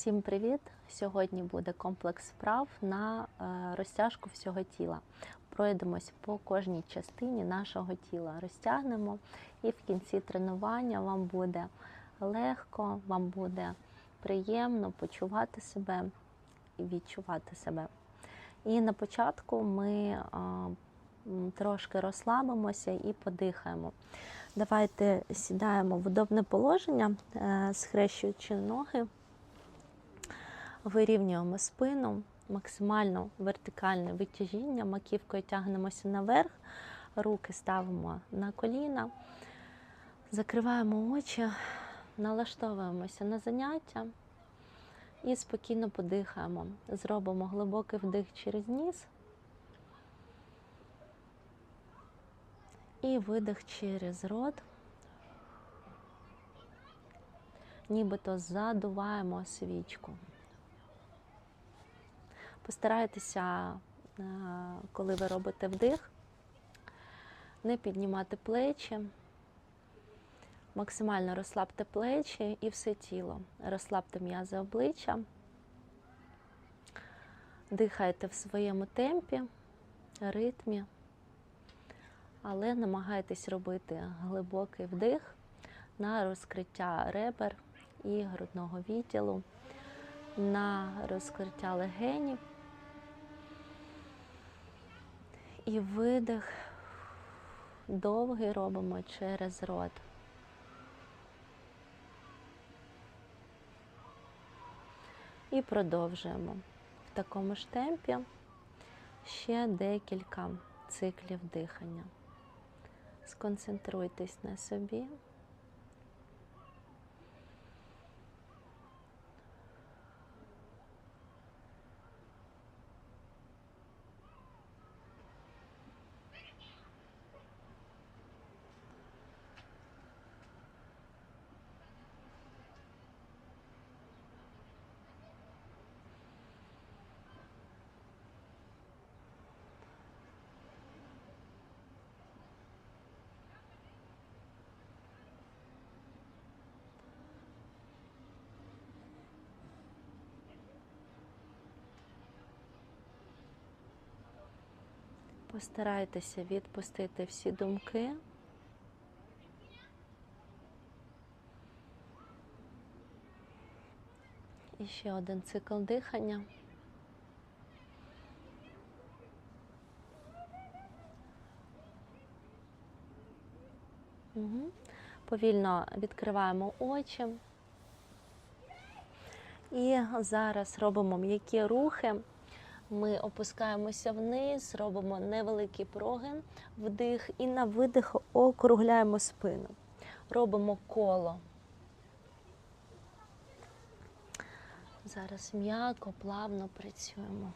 Всім привіт! Сьогодні буде комплекс вправ на е, розтяжку всього тіла. Пройдемось по кожній частині нашого тіла, розтягнемо, і в кінці тренування вам буде легко, вам буде приємно почувати себе і відчувати себе. І на початку ми е, трошки розслабимося і подихаємо. Давайте сідаємо в удобне положення, е, схрещуючи ноги. Вирівнюємо спину, максимально вертикальне витяжіння, маківкою тягнемося наверх, руки ставимо на коліна, закриваємо очі, налаштовуємося на заняття і спокійно подихаємо. Зробимо глибокий вдих через ніс і видих через рот. Нібито задуваємо свічку. Постарайтеся, е, коли ви робите вдих, не піднімати плечі, максимально розслабте плечі і все тіло. Розслабте м'язи обличчя, дихайте в своєму темпі, ритмі, але намагайтесь робити глибокий вдих на розкриття ребер і грудного відділу, на розкриття легенів. І видих довгий робимо через рот. І продовжуємо в такому ж темпі ще декілька циклів дихання. Сконцентруйтесь на собі. Постарайтеся відпустити всі думки. І ще один цикл дихання. Угу. Повільно відкриваємо очі. І зараз робимо м'які рухи. Ми опускаємося вниз, робимо невеликий прогин, вдих і на видих округляємо спину. Робимо коло. Зараз м'яко, плавно працюємо.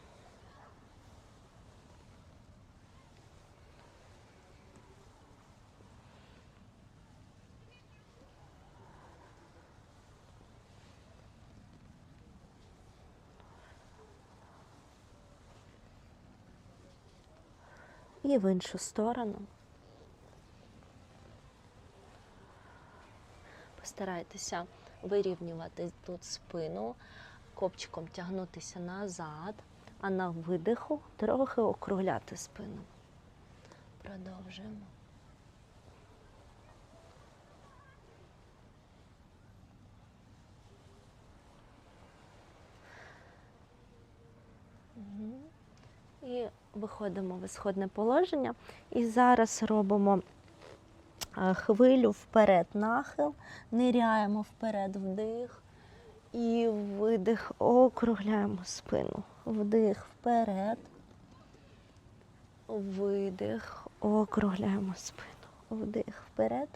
І в іншу сторону. Постарайтеся вирівнювати тут спину, копчиком тягнутися назад, а на видиху трохи округляти спину. Продовжуємо. Мгм. І виходимо в ісходне положення. І зараз робимо е, хвилю вперед, нахил, ниряємо вперед, вдих і видих, округляємо спину. Вдих вперед, видих, округляємо спину. Вдих вперед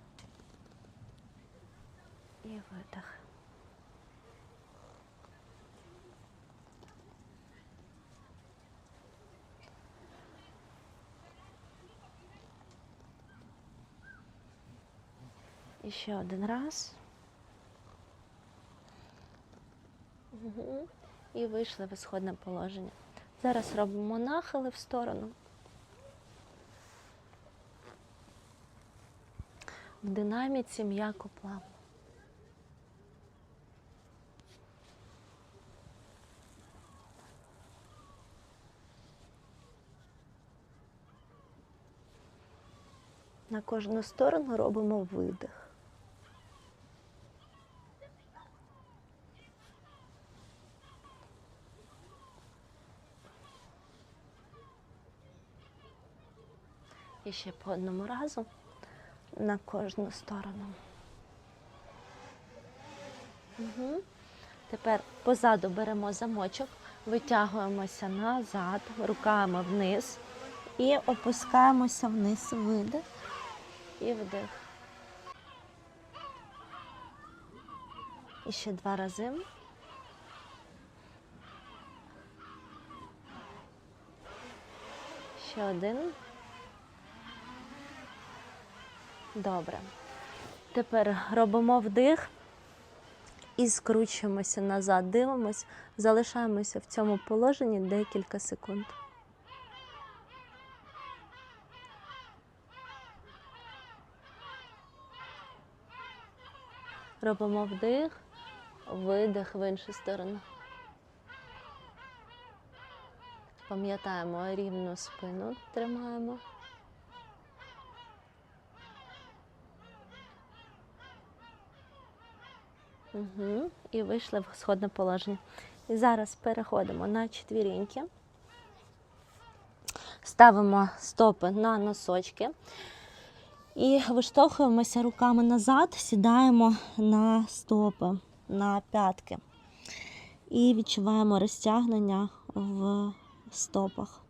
і видих. І ще один раз. Угу. І вийшли в ісходне положення. Зараз робимо нахили в сторону. В динаміці м'яко плавно. На кожну сторону робимо видих. І ще по одному разу на кожну сторону. Угу. Тепер позаду беремо замочок, витягуємося назад, руками вниз і опускаємося вниз, видих і вдих. І ще два рази. Ще один. Добре. Тепер робимо вдих і скручуємося назад, дивимось, залишаємося в цьому положенні декілька секунд. Робимо вдих, видих в іншу сторону. Пам'ятаємо рівну спину, тримаємо. Угу. І вийшли в сходне положення. І зараз переходимо на четвіріньки. Ставимо стопи на носочки. І виштовхуємося руками назад, сідаємо на стопи, на п'ятки. І відчуваємо розтягнення в стопах.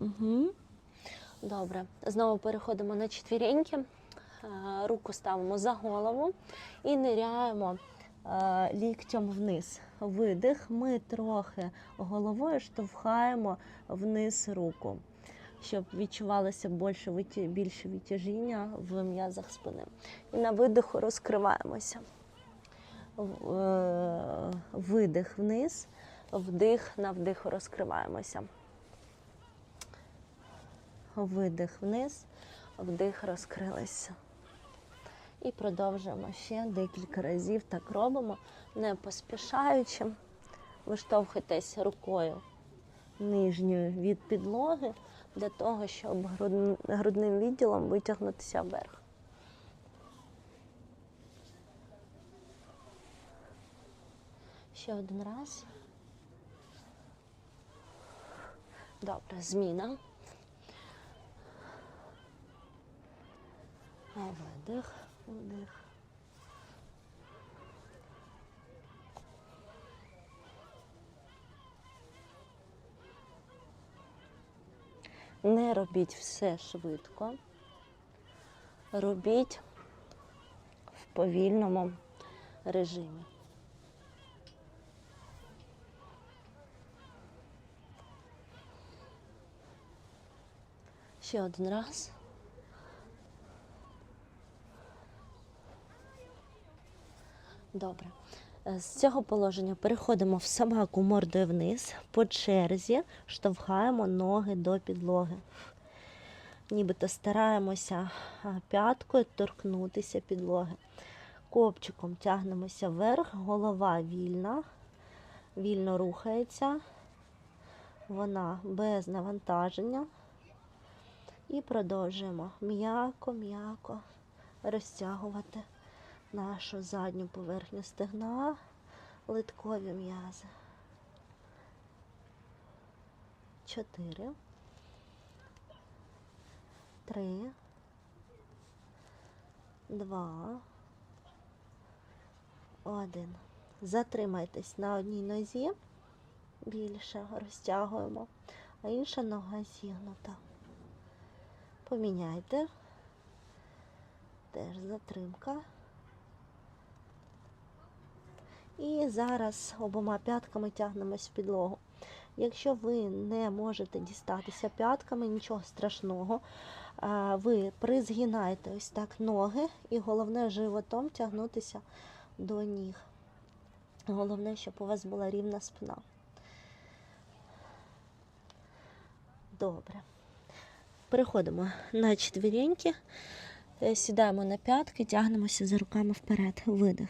Угу. Добре. Знову переходимо на четвіреньки. Е, Руку ставимо за голову і ниряємо е, ліктем вниз. Видих. Ми трохи головою штовхаємо вниз руку, щоб відчувалося більше, більше витяжіння в м'язах спини. І на видиху розкриваємося. Е, Видих вниз, вдих на вдиху розкриваємося. Видих вниз, вдих розкрилися. І продовжуємо ще декілька разів. Так робимо, не поспішаючи. Виштовхуйтесь рукою нижньою від підлоги для того, щоб грудним відділом витягнутися вверх. Ще один раз. Добре, зміна. Видих, вдих. Не робіть все швидко. Робіть в повільному режимі. Ще один раз. Добре. Е, З цього положення переходимо в собаку мордою вниз, по черзі штовхаємо ноги до підлоги. Нібито стараємося п'яткою торкнутися підлоги. Копчиком тягнемося вверх, голова вільна, вільно рухається, вона без навантаження. І продовжуємо м'яко-м'яко розтягувати нашу задню поверхню стегна, литкові м'язи. Чотири. Три. Два. Один. Затримайтесь на одній нозі. Більше розтягуємо, а інша нога зігнута. Поміняйте. Теж затримка. І зараз обома п'ятками тягнемось в підлогу. Якщо ви не можете дістатися п'ятками, нічого страшного. Ви призгинаєте ось так ноги і головне животом тягнутися до ніг. Головне, щоб у вас була рівна спина. Добре. Переходимо на четвіреньки, Е, сідаємо на п'ятки, тягнемося за руками вперед. Видих.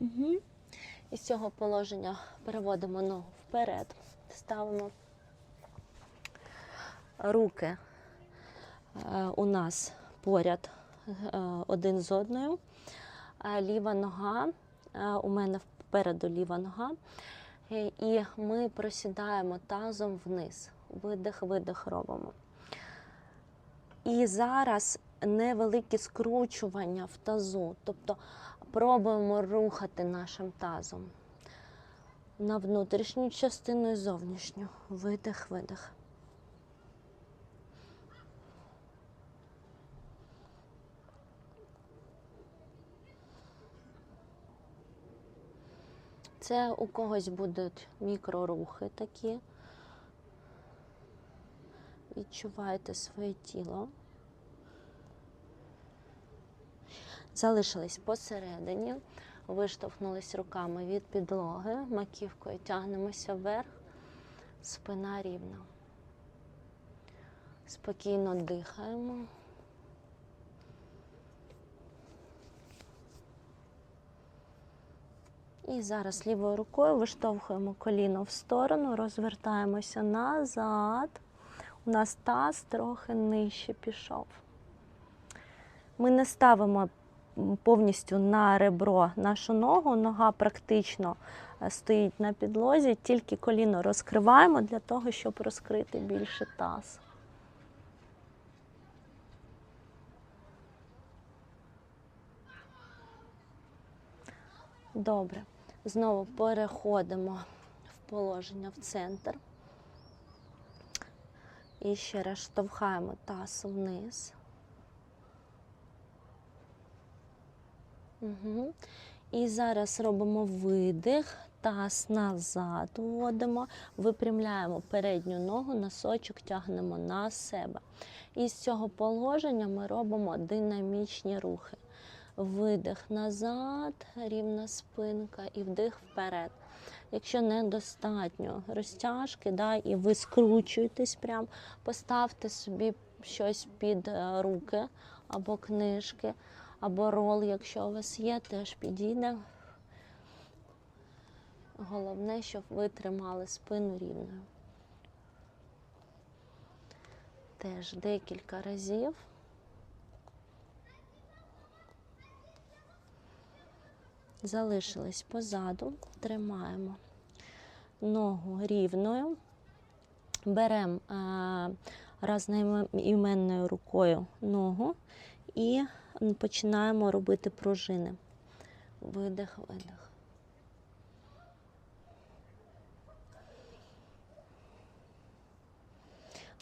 Угу. І з цього положення переводимо ногу вперед, ставимо руки е, у нас поряд е, один з одною. Е, Ліва нога, у мене впереду ліва нога. І ми просідаємо тазом вниз. Видих, видих робимо. І зараз невеликі скручування в тазу. Тобто пробуємо рухати нашим тазом на внутрішню частину і зовнішню. Видих, видих. Це у когось будуть мікрорухи такі. Відчувайте своє тіло. Залишились посередині, виштовхнулись руками від підлоги, маківкою тягнемося вверх, спина рівна. Спокійно дихаємо. І зараз лівою рукою виштовхуємо коліно в сторону, розвертаємося назад. У нас таз трохи нижче пішов. Ми не ставимо повністю на ребро нашу ногу, нога практично е, стоїть на підлозі, тільки коліно розкриваємо для того, щоб розкрити більше таз. Добре. Знову переходимо в положення в центр. І ще раз штовхаємо таз вниз. Угу. І зараз робимо видих, таз назад вводимо, випрямляємо передню ногу, носочок тягнемо на себе. І з цього положення ми робимо динамічні рухи. Видих назад, рівна спинка і вдих вперед. Якщо недостатньо розтяжки, да, і ви скручуєтесь, прям, поставте собі щось під е, руки або книжки, або рол, якщо у вас є, теж підійде. Головне, щоб ви тримали спину рівною. Теж декілька разів. Залишились позаду, тримаємо ногу рівною, беремо разноіменною рукою ногу і починаємо робити пружини. Видих, видих.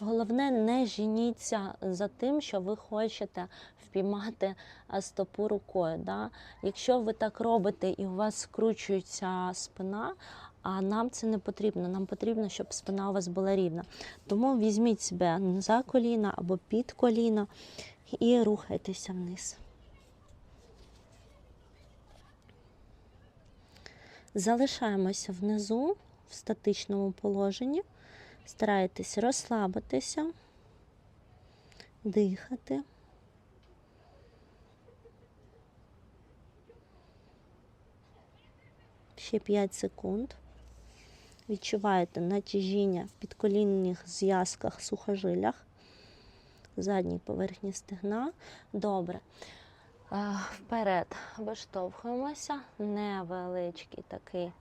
Головне, не жініться за тим, що ви хочете впіймати стопу рукою. Да? Якщо ви так робите і у вас скручується спина, а нам це не потрібно. Нам потрібно, щоб спина у вас була рівна. Тому візьміть себе за коліна або під коліно і рухайтеся вниз. Залишаємося внизу в статичному положенні. Старайтесь розслабитися, дихати. Ще 5 секунд. Відчуваєте натяжіння в підколінних зв'язках, сухожилях, задній поверхні стегна. Добре. Е, Вперед виштовхуємося, невеличкий такий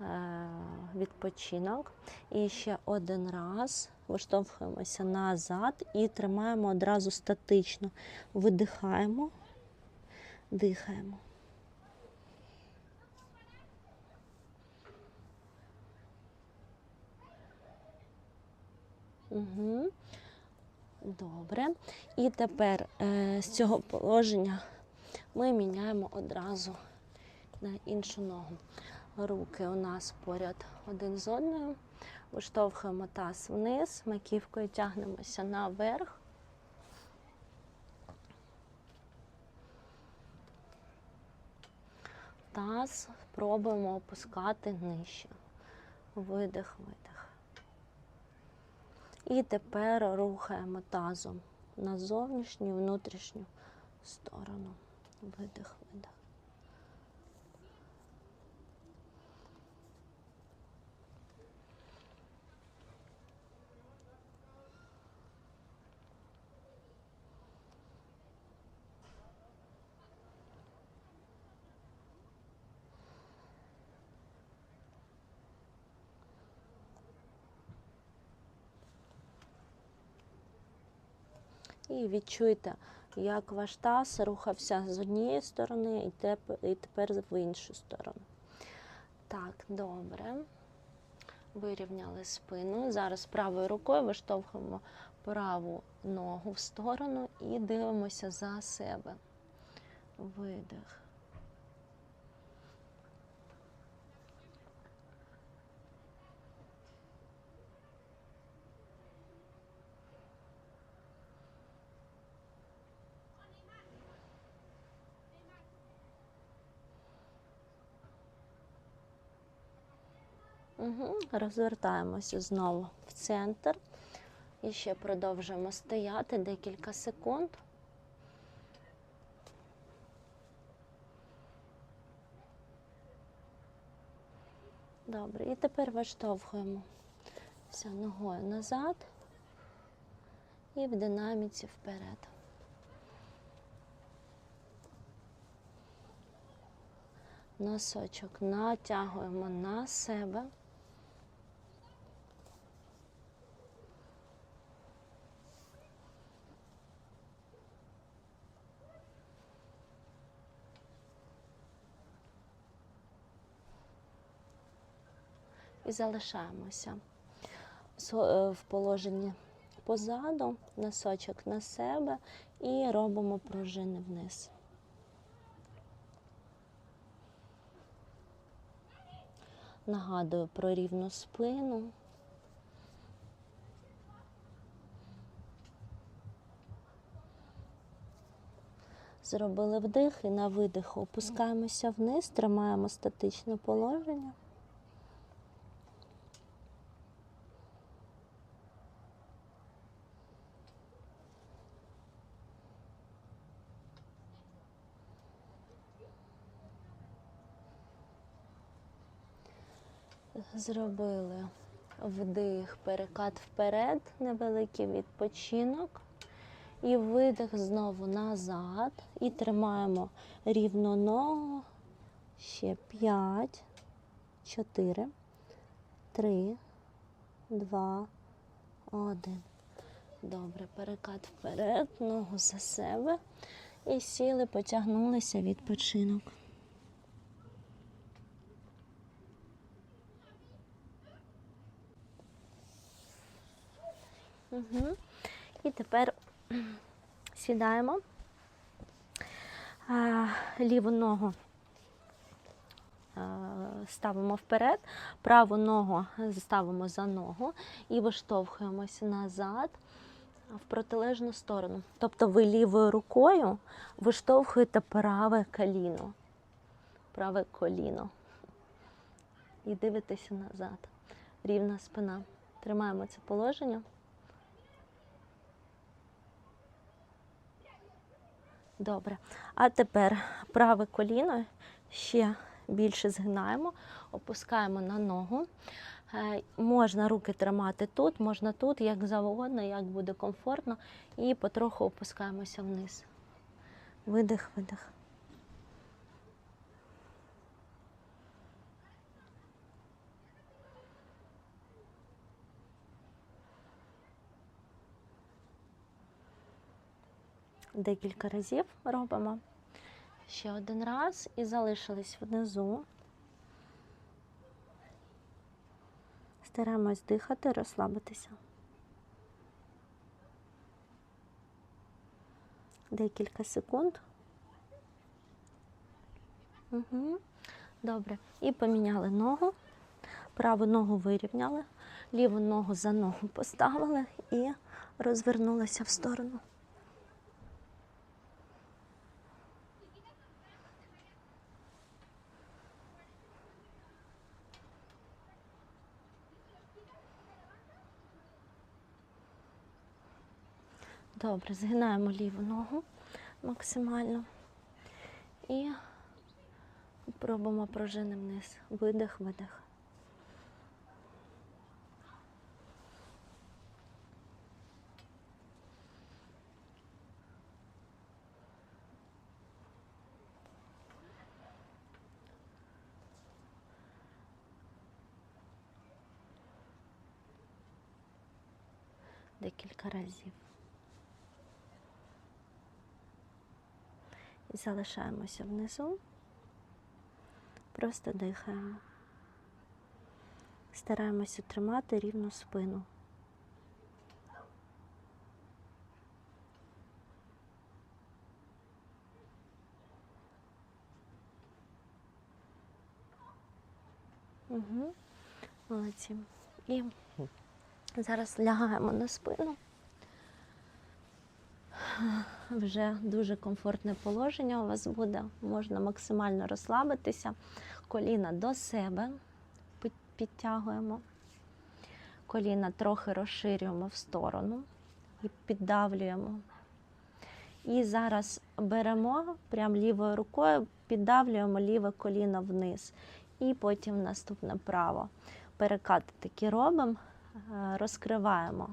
е, відпочинок. І ще один раз виштовхуємося назад і тримаємо одразу статично. Видихаємо, дихаємо. Угу. Добре. І тепер е, з цього положення ми міняємо одразу на іншу ногу. Руки у нас поряд один з одною. Виштовхуємо таз вниз, маківкою тягнемося наверх. Таз пробуємо опускати нижче. Видих, видих. І тепер рухаємо тазом на зовнішню і внутрішню сторону. Видих. І відчуйте, як ваш таз рухався з однієї сторони і теп- і тепер в іншу сторону. Так, добре. Вирівняли спину. Зараз правою рукою виштовхуємо праву ногу в сторону і дивимося за себе. Видих. Угу. Розвертаємося знову в центр. І ще продовжуємо стояти декілька секунд. Добре, і тепер виштовхуємо все ногою назад і в динаміці вперед. Носочок натягуємо на себе. Залишаємося е, в положенні позаду, носочок на себе і робимо пружини вниз. Нагадую про рівну спину. Зробили вдих і на видиху опускаємося вниз, тримаємо статичне положення. Зробили вдих, перекат вперед, невеликий відпочинок. І видих знову назад. І тримаємо рівно ногу. Ще 5, 4, 3, 2, 1. Добре, перекат вперед, ногу за себе. І сіли, потягнулися відпочинок. Угу. І тепер сідаємо. А, ліву ногу ставимо вперед, праву ногу ставимо за ногу і виштовхуємося назад в протилежну сторону. Тобто ви лівою рукою виштовхуєте праве коліно. Праве коліно. І дивитеся назад. Рівна спина. Тримаємо це положення. Добре. А тепер праве коліно ще більше згинаємо, опускаємо на ногу. Е, Можна руки тримати тут, можна тут, як завгодно, як буде комфортно. І потроху опускаємося вниз. Видих, видих. Декілька разів робимо. Ще один раз і залишились внизу. Стараємось дихати, розслабитися. Декілька секунд. Угу. Добре. І поміняли ногу. Праву ногу вирівняли, ліву ногу за ногу поставили і розвернулися в сторону. Добре, згинаємо ліву ногу максимально і робимо пружини вниз. Видих, видих. Декілька разів. Залишаємося внизу. Просто дихаємо. Стараємося тримати рівну спину. Угу. Молодці. І зараз лягаємо на спину. Вже дуже комфортне положення у вас буде. Можна максимально розслабитися. Коліна до себе підтягуємо. Коліна трохи розширюємо в сторону і піддавлюємо. І зараз беремо прям лівою рукою, піддавлюємо ліве коліно вниз. І потім наступне право. Перекати такі робимо, е, розкриваємо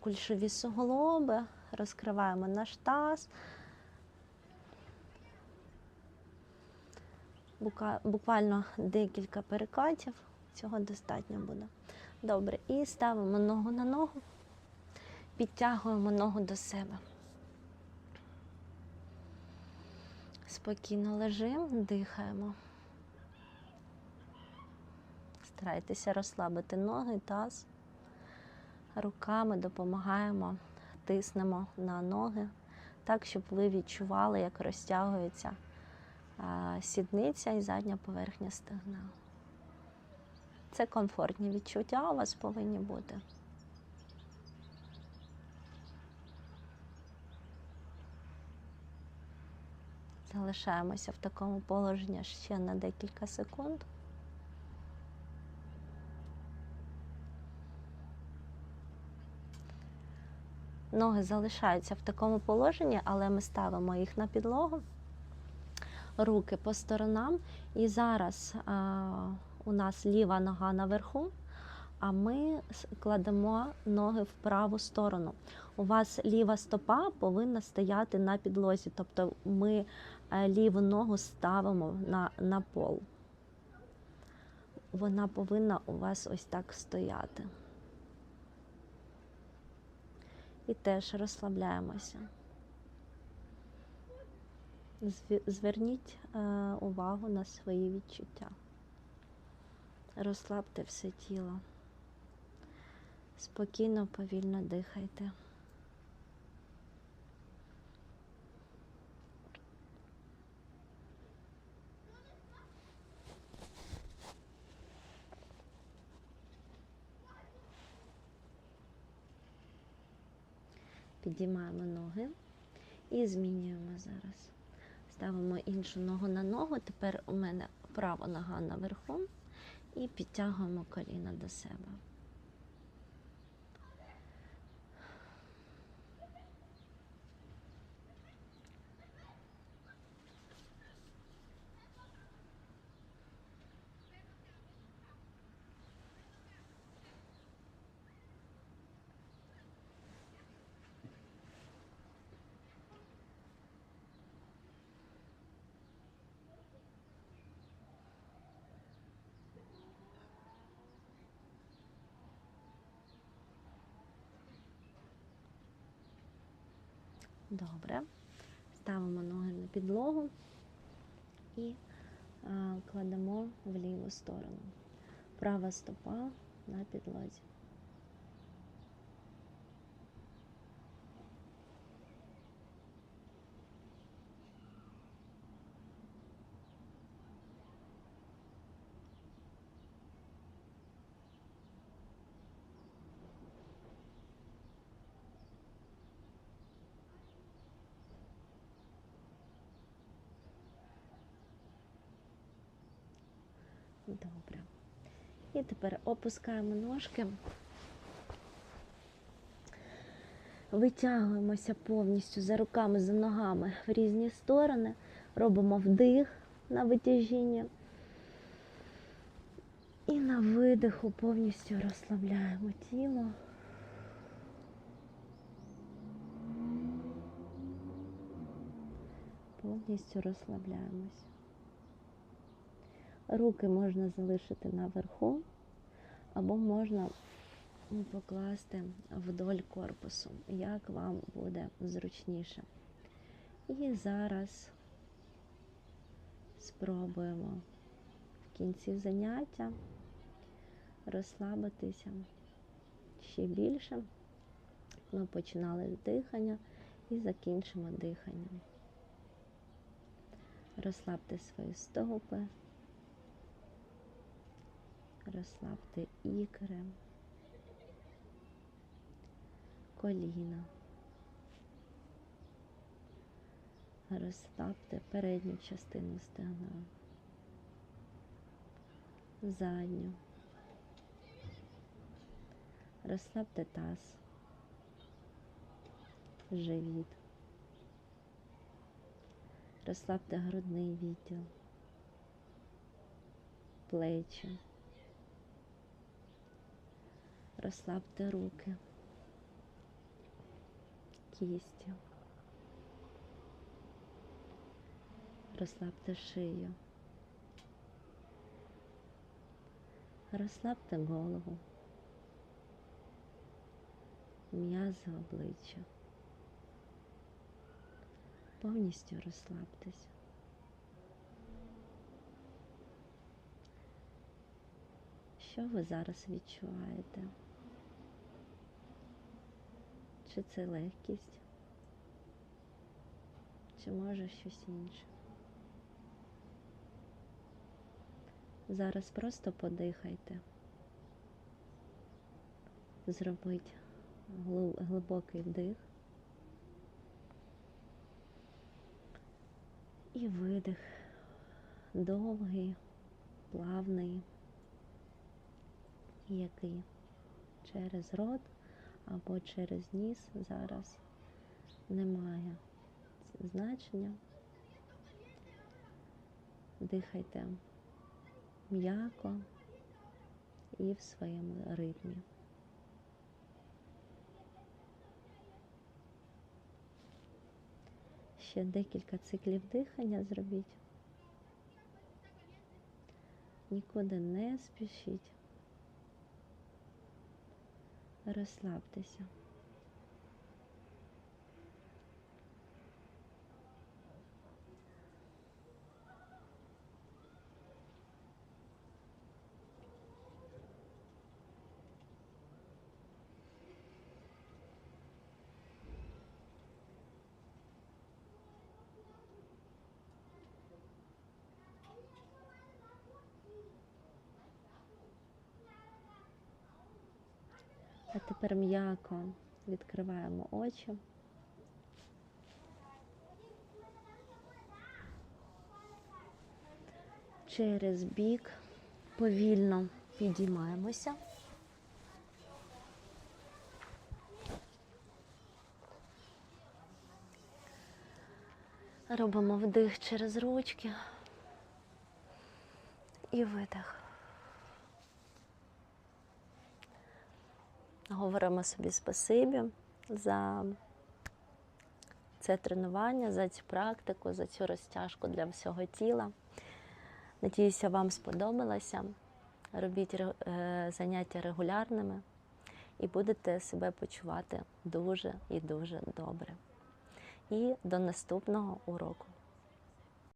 кульшові суглоби, розкриваємо наш таз. Буквально декілька перекатів, цього достатньо буде. Добре, і ставимо ногу на ногу, підтягуємо ногу до себе. Спокійно лежимо, дихаємо. Старайтеся розслабити ноги, таз. Руками допомагаємо, тиснемо на ноги, так, щоб ви відчували, як розтягується сідниця і задня поверхня стегна. Це комфортні відчуття у вас повинні бути. Залишаємося в такому положенні ще на декілька секунд. Ноги залишаються в такому положенні, але ми ставимо їх на підлогу, руки по сторонам. І зараз а, у нас ліва нога наверху, а ми кладемо ноги в праву сторону. У вас ліва стопа повинна стояти на підлозі, тобто ми е, ліву ногу ставимо на, на пол. Вона повинна у вас ось так стояти. І теж розслабляємося. Зверніть е, увагу на свої відчуття. Розслабте все тіло. Спокійно, повільно дихайте. Підіймаємо ноги і змінюємо зараз. Ставимо іншу ногу на ногу. Тепер у мене права нога наверху і підтягуємо коліна до себе. Добре. Ставимо ноги на підлогу і кладемо в ліву сторону. Права стопа на підлозі. Добре. І тепер опускаємо ножки. Витягуємося повністю за руками, за ногами в різні сторони. Робимо вдих на витяжіння. І на видиху повністю розслабляємо тіло. Повністю розслабляємось. Руки можна залишити наверху, або можна покласти вдоль корпусу, як вам буде зручніше. І зараз спробуємо в кінці заняття розслабитися ще більше. Ми починали з дихання і закінчимо диханням. Розслабте свої стопи, розслабте ікри, коліна. Розслабте передню частину стегна, задню. Розслабте таз, живіт. Розслабте грудний відділ, плечі. Розслабте руки, кісті. Розслабте шию. Розслабте голову, м'язи обличчя. Повністю розслабтеся. Що ви зараз відчуваєте? Чи це легкість? Чи може щось інше? Зараз просто подихайте. Зробіть глибокий вдих і видих. Довгий, плавний, який через рот або через ніс зараз немає значення. Дихайте м'яко і в своєму ритмі. Ще декілька циклів дихання зробіть. Нікуди не спішіть. Розслабтеся. А тепер м'яко відкриваємо очі. Через бік повільно підіймаємося. Робимо вдих через ручки і видих. Говоримо собі спасибі за це тренування, за цю практику, за цю розтяжку для всього тіла. Надіюся, вам сподобалося. Робіть е, заняття регулярними і будете себе почувати дуже і дуже добре. І до наступного уроку.